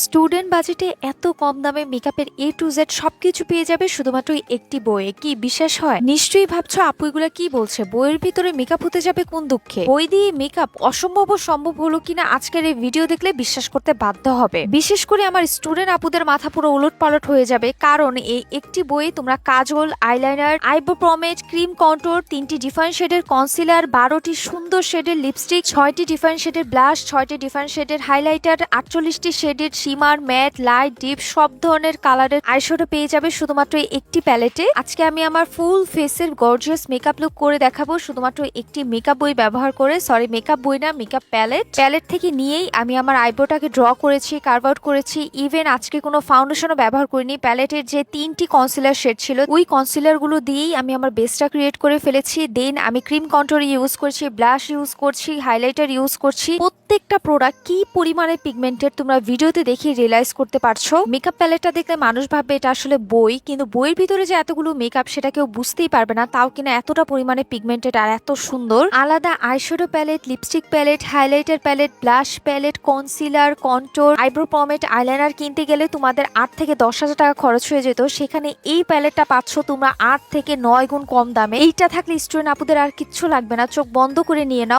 Student বাজেটে এত কম দামে মেকআপের এ টু জেড সবকিছু পেয়ে যাবে শুধুমাত্র একটি বইয়ে, কি বিশ্বাস হয়? নিশ্চয়ই ভাবছ আপু এগুলা কি বলছে? বইয়ের ভিতরে মেকআপ হতে যাবে কোন দুঃখে? বই দিয়ে মেকআপ অসম্ভব সম্ভব হলো কিনা আজকের এই ভিডিও দেখলে বিশ্বাস করতে বাধ্য হবে। বিশেষ করে আমার স্টুডেন্ট আপুদের মাথা পুরো উলট পালট হয়ে যাবে, কারণ এই একটি বইয়ে তোমরা kajal, eyeliner, eyebrow pomade cream contour তিনটি ডিফারেন্ট শেডের কনসিলার বারোটি সুন্দর শেডের লিপস্টিক ছয়টি ডিফারেন্ট শেডের ব্লাশ ছয়টি ডিফারেন্ট শেডের হাইলাইটার আটচল্লিশটি শেডের শিমার ম্যাট লাইট ডিপ সব ধরনের কালারের আইশ্যাডো পেয়ে যাবে শুধুমাত্র একটি প্যালেটে। আজকে আমি আমার ফুল ফেসের গর্জিয়াস মেকআপ লুক করে দেখাবো। শুধুমাত্র একটি মেকআপ বই ব্যবহার করে, সরি, মেকআপ বই না, মেকআপ প্যালেট। প্যালেট থেকে নিয়েই আমি আমার আইব্রোটাকে ড্র করেছি, কার্ভ আউট করেছি। ইভেন আজকে কোনো ফাউন্ডেশনও ব্যবহার করিনি। প্যালেটের যে তিনটি কনসিলার শেড ছিল, ওই কনসিলারগুলো দিয়েই আমি আমার বেসটা ক্রিয়েট করে ফেলেছি। দেন আমি ক্রিম কন্ট্রোল ইউজ করছি, ব্লাশ ইউজ করছি, হাইলাইটার ইউজ করছি। প্রত্যেকটা প্রোডাক্ট কি পরিমাণে পিগমেন্টের তোমরা ভিডিওতে দেখে রিয়েলাইজ করতে পারছ। মেকআপ প্যালেটটা দেখলে মানুষ ভাববে এটা আসলে বই, কিন্তু বইয়ের ভিতরে যে এতগুলো মেকআপ সেটা কেউ বুঝতেই পারবে না, তাও কিনা এতটা পরিমাণে পিগমেন্টেড আর এত সুন্দর। আলাদা eyeshadow palette lipstick palette highlighter palette blush palette concealer contour eyebrow pomade eyeliner কিনতে গেলে তোমাদের আট থেকে দশ হাজার টাকা খরচ হয়ে যেত। সেখানে এই প্যালেটটা পাচ্ছ তোমরা আট থেকে নয় গুণ কম দামে। এইটা থাকলে স্টুডেন্ট আপুদের আর কিচ্ছু লাগবে না, চোখ বন্ধ করে নিয়ে নাও।